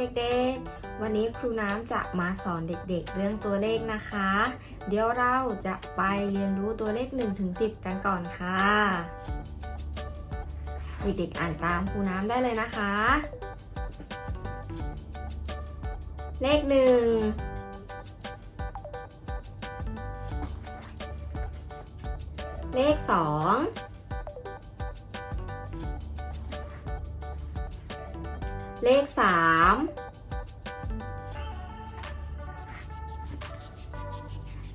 เด็กๆ วันนี้ครูน้ำจะมาสอนเด็กๆ เรื่องตัวเลขนะคะ เดี๋ยวเราจะไปเรียนรู้ตัวเลข1ถึง10 กันก่อนค่ะ เด็กๆอ่านตามครูน้ำได้เลยนะคะ เลขหนึ่งเลขสอง เลข 3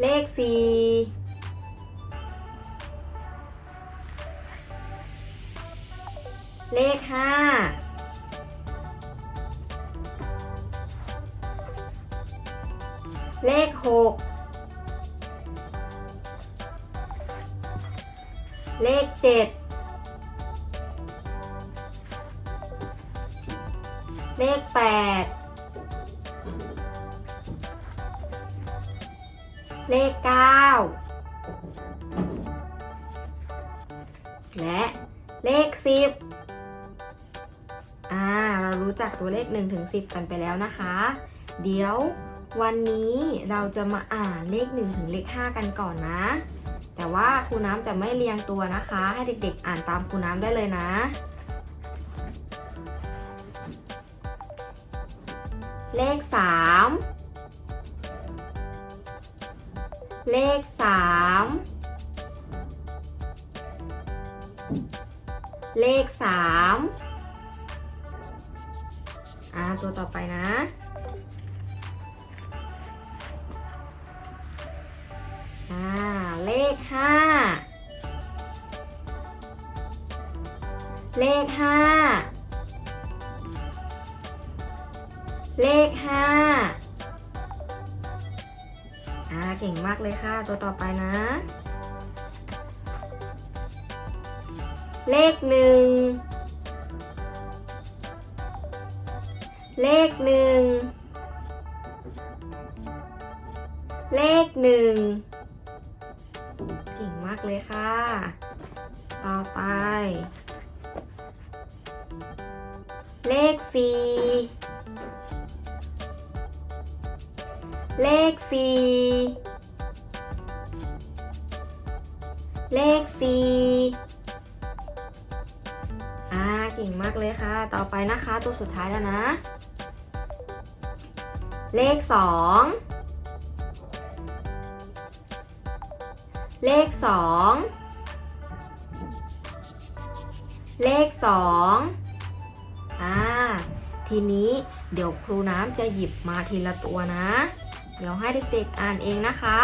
เลข 4 เลข 5เลข 6 เลข 7 เลขแปดเลขเก้าและเลขสิบอ่า เรารู้จักตัวเลข1ถึง10 กันไปแล้วนะคะ เดี๋ยววันนี้เราจะมาอ่านเลข 1 ถึงเลข 5 กันก่อนนะ แต่ว่าครูน้ำจะไม่เรียงตัวนะคะ ให้เด็กๆ อ่านตามครูน้ำได้เลยนะ เลข 3 เลข 3 เลข 3 อ่า ตัวต่อไปนะ อ่า เลขห้าเลขห้า ก่งมากเลยค่ะ ตัวต่อไปนะ เลขหนึ่ง เลขหนึ่ง เลขหนึ่ง เก่งมากเลยค่ะ ต่อไป เลขสี่เลขสี่ เลขสี่อ่า เก่งมากเลยค่ะ ต่อไปนะคะ ตัวสุดท้ายแล้วนะ เลขสองเลขสองเลขสองอ่า ทีนี้เดี๋ยวครูน้ำจะหยิบมาทีละตัวนะ เดี๋ยวให้เด็กๆอ่านเองนะคะ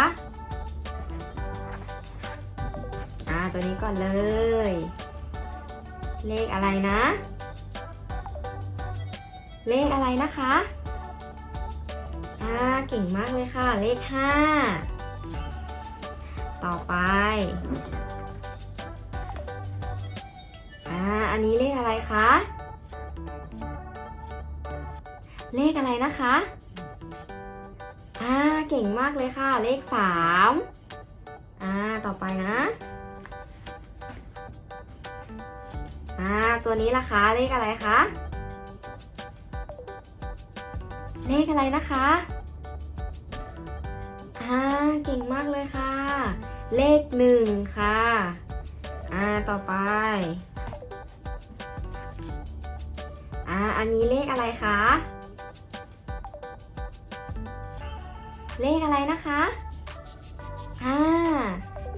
ตัวนี้ก่อนเลย เลขอะไรนะ เลขอะไรนะคะ อ่า เก่งมากเลยค่ะ เลขห้า ต่อไปอ่าอันนี้เลขอะไรคะ เลขอะไรนะคะ อ่า เก่งมากเลยค่ะ เลขสามอ่า ต่อไปนะ อ่าตัวนี้ล่ะคะเลขอะไรคะ เลขอะไรนะคะอ่าเก่งมากเลยค่ะ เลขหนึ่งค่ะอ่าต่อไปอ่าอันนี้เลขอะไรคะเลขอะไรนะคะอ่า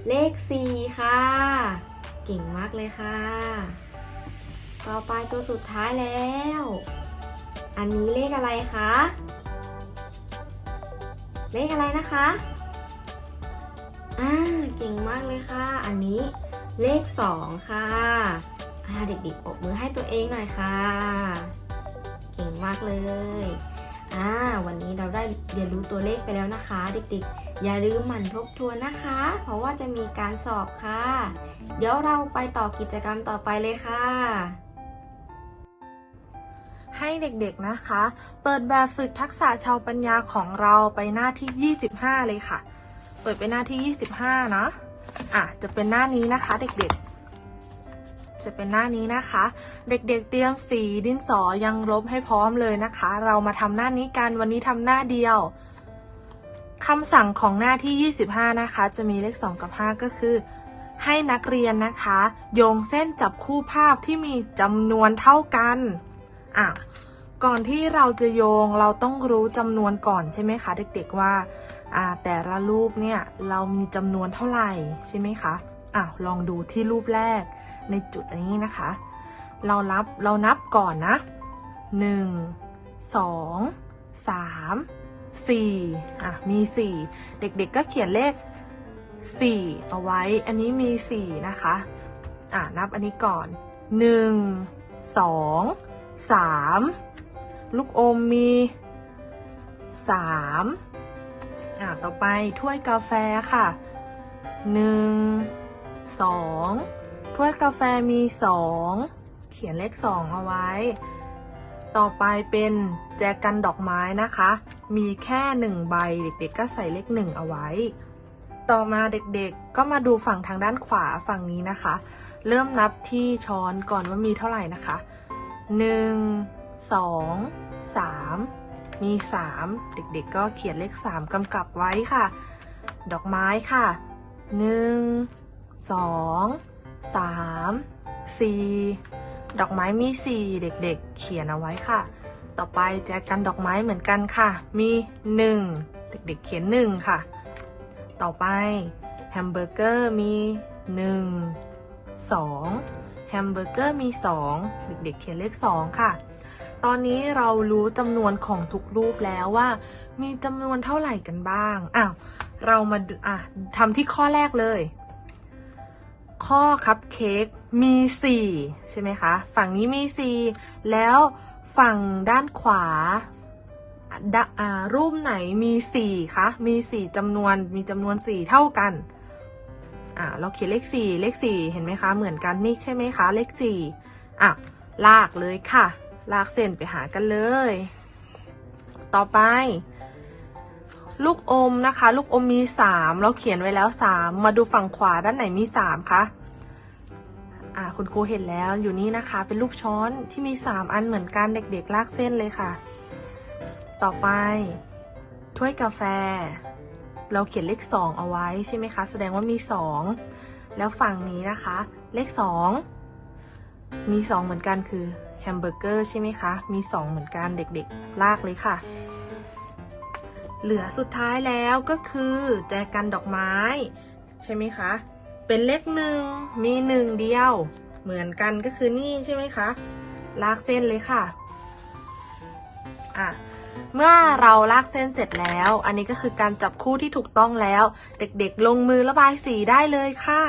เลขสี่ค่ะ เก่งมากเลยค่ะ ต่อไปตัวสุดท้ายแล้ว อันนี้เลขอะไรคะ เลขอะไรนะคะ อ่า เก่งมากเลยค่ะ อันนี้เลขสองค่ะ อ่า เด็กๆปบมือให้ตัวเองหน่อยค่ะ เก่งมากเลย อ่า วันนี้เราได้เรียนรู้ตัวเลขไปแล้วนะคะ เด็กๆ อย่าลืมหมั่นทบทวนนะคะ เพราะว่าจะมีการสอบค่ะ เดี๋ยวเราไปต่อกิจกรรมต่อไปเลยค่ะ ให้เด็กๆนะคะ เปิดแบบฝึกทักษะชาวปัญญาของเราไปหน้าที่ 25 เลยค่ะ เปิดไปหน้าที่ 25 นะอะจะเป็นหน้านี้นะคะเด็กๆจะเป็นหน้านี้นะคะ เด็กๆเตรียมสีดินสอยังลบให้พร้อมเลยนะคะ เรามาทำหน้านี้กันวันนี้ทำหน้าเดียวคำสั่งของหน้าที่ 25 นะคะ จะมีเลข 2 กับ 5 ก็คือ ให้นักเรียนนะคะ โยงเส้นจับคู่ภาพที่มีจำนวนเท่ากัน อะก่อนที่เราจะโยงเราต้องรู้จำนวนก่อนใช่ไหมคะ เด็กๆว่าอ่า แต่ละรูปเนี่ยเรามีจำนวนเท่าไหร่ใช่ไหมคะอะลองดูที่รูปแรกในจุดนี้นะคะ เรานับเรานับก่อนนะ 1 2 3 4อะมี 4 เด็กๆก็เขียนเลข 4 เอาไว้อันนี้มี 4 นะคะอะนับอันนี้ก่อน 1 2 3 ลูกอมมี3อะต่อไปถ้วยกาแฟค่ะ 1 2 ถ้วยกาแฟมี 2 เขียนเลข 2 เอาไว้ ต่อไปเป็นแจกันดอกไม้นะคะ มีแค่หนึ่งใบเด็กๆก็ใส่เลขหนึ่งเอาไว้ ต่อมาเด็กๆก็มาดูฝั่งทางด้านขวาฝั่งนี้นะคะ เริ่มนับที่ช้อนก่อนว่ามีเท่าไหร่นะคะ หนึ่งสองสามมีสามเด็กๆก็เขียนเลขสามกำกับไว้ค่ะ ดอกไม้ค่ะหนึ่งสองสามสี่ดอกไม้มีสี่เด็กๆ เขียนเอาไว้ค่ะ ต่อไปแจกันดอกไม้เหมือนกันค่ะ มีหนึ่งเด็กๆ เขียนหนึ่งค่ะ ต่อไปแฮมเบอร์เกอร์มี1 2แฮ มเบอร์เกอร์มี 2 เด็กๆเขียนเลข 2 ค่ะ ตอนนี้เรารู้จำนวนของทุกรูปแล้วว่า มีจำนวนเท่าไหร่กันบ้าง อ้าว เรามาอะทำที่ข้อแรกเลย ข้อคัพเค้กมี 4 ใช่ไหมคะ ฝั่งนี้มี 4 แล้วฝั่งด้านขวาดอ่ารูปไหนมีสี่คะ มีสี่จำนวน มีจำนวนสี่เท่ากัน อ่าเราเขียนเลขสี่เลขสี่เห็นไหมคะ เหมือนกันนี่ใช่ไหมคะ เลขสี่อะลากเลยค่ะ ลากเส้นไปหากันเลย ต่อไป ลูกอมนะคะ ลูกอมมีสามเราเขียนไว้แล้วสามมาดูฝั่งขวาด้านไหนมีสามคะอ่าคุณครูเห็นแล้วอยู่นี่นะคะ เป็นลูกช้อนที่มีสามอันเหมือนกันเด็กๆลากเส้นเลยค่ะ ต่อไป ถ้วยกาแฟ เราเขียนเลข 2 เอาไว้ใช่ไหมคะ แสดงว่ามี 2 แล้วฝั่งนี้นะคะ เลข 2 มี 2 เหมือนกันคือแฮมเบอร์เกอร์ใช่ไหมคะ มี 2 เหมือนกันเด็กๆ ลากเลยค่ะ เหลือสุดท้ายแล้วก็คือแจกันดอกไม้ ใช่ไหมคะ เป็นเลขหนึ่งมีหนึ่งเดียว เหมือนกันก็คือนี่ใช่ไหมคะ ลากเส้นเลยค่ะ อะเมื่อเราลากเส้นเสร็จแล้ว อันนี้ก็คือการจับคู่ที่ถูกต้องแล้ว เด็กๆ ลงมือระบายสีได้เลยค่ะ